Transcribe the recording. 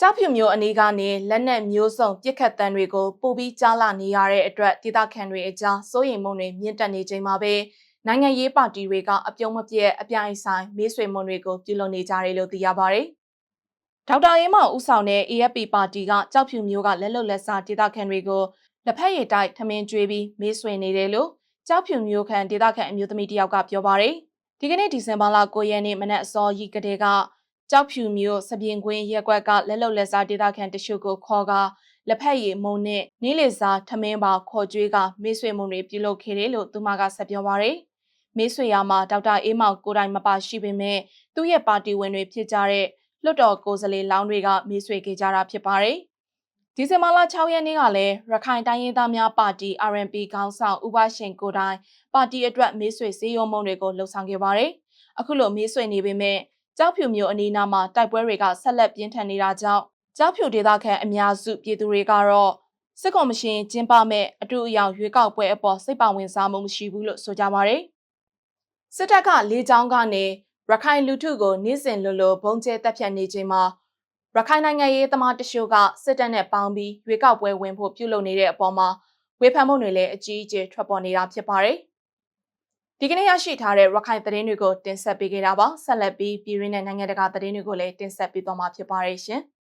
ကြောက်ဖြူမျိုးအနေကနေလက်နက်မျိုးစုံပြစ်ခတ်တမ်းတွေကိုပို့ပြီးကြားလာနေရတဲ့အတွက်ဒေသခံတွေအကြားစိုးရိမ်မှုတွေမြင့်တက်နေချိန်မှာပဲနိုင်ငံရေးပါတီတွေကအပြုံးမပြည့်အပြိုင်ဆိုင်မေးဆွေမှုတွေကိုပြုလုပ်နေကြတယ်လို့သိရပါတယ်။ဒေါက်တာအေးမောင်ဦးဆောင်တဲ့ AFP ပါတီကကြောက်ဖြူမျိုးကလက်လွတ်လက်စားဒေသခံတွေကိုလက်ဖက်ရည်တိုက်ထမင်းကျွေးပြီးမေးဆွေနေတယ်လို့ကြောက်ဖြူမျိုးခံဒေသခံအမျိုးသမီးတစ်ယောက်ကပြောပါတယ်။ဒီကနေ့ဒီဇင်ဘာလ9ရက်နေ့မနက်အစောကြီးကတည်းက ကြောက်ဖြူမျိုးစပြင်းကွင်းရက်ကွက်ကလက်လုံလက်စားဒေသခံတချို့ကိုခေါ်ကာလက်ဖက်ရည်မုံနဲ့နေလေစားထမင်းပါခေါ်ကြွေးကမေးဆွေမှုတွေပြုလုပ်ခဲ့တယ်လို့သူမကဆက်ပြောပါရယ်မေးဆွေရမှာဒေါက်တာအေးမောင်ကိုတိုင်မပါရှိပေမဲ့သူ့ရဲ့ပါတီဝင်တွေဖြစ်ကြတဲ့လွတ်တော်ကိုယ်စားလှယ်လောင်းတွေကမေးဆွေခဲ့ကြတာဖြစ်ပါတယ်ဒီဇင်ဘာလ6ရက်နေ့ကလည်းရခိုင်တိုင်းရင်းသားများပါတီ RNP ခေါင်းဆောင်ဥပရှင်ကိုတိုင်ပါတီအတွက်မေးဆွေစည်းရုံးမှုတွေကိုလှုံ့ဆော်ခဲ့ပါတယ်။အခုလိုမေးဆွေနေပေမဲ့ ကြောက်ဖြူမျိုးအနီးနားမှာတိုက်ပွဲတွေကဆက်လက်ပြင်းထန်နေတာကြောင့်ကြောက်ဖြူဒေသခံအများစုပြည်သူတွေကတော့စစ်ကော်မရှင်ကျင်းပမဲ့အတူအယောင်ရွေးကောက်ပွဲအပေါ်စိတ်ပါဝင်စားမှုမရှိဘူးလို့ဆိုကြပါရယ်စစ်တပ်ကလေးချောင်းကနေရခိုင်လူထုကိုနေ့စဉ်လိုလိုဘုံကျဲတက်ဖြတ်နေချိန်မှာရခိုင်နိုင်ငံရေးသမားတချို့ကစစ်တပ်နဲ့ပေါင်းပြီးရွေးကောက်ပွဲဝင်ဖို့ပြုလုပ်နေတဲ့အပေါ်မှာဝေဖန်မှုတွေလည်းအကြီးအကျယ်ထွက်ပေါ်နေတာဖြစ်ပါတယ်။ ဒီကနေ့ရရှိထားတဲ့ရခိုင်သတင်းတွေကိုတင်ဆက်ပေးခဲ့တာပါဆက်လက်ပြီးပြည်ရင်းနဲ့နိုင်ငံတကာသတင်းတွေကိုလည်းတင်ဆက်ပေးသွားမှာဖြစ်ပါတယ်ရှင်။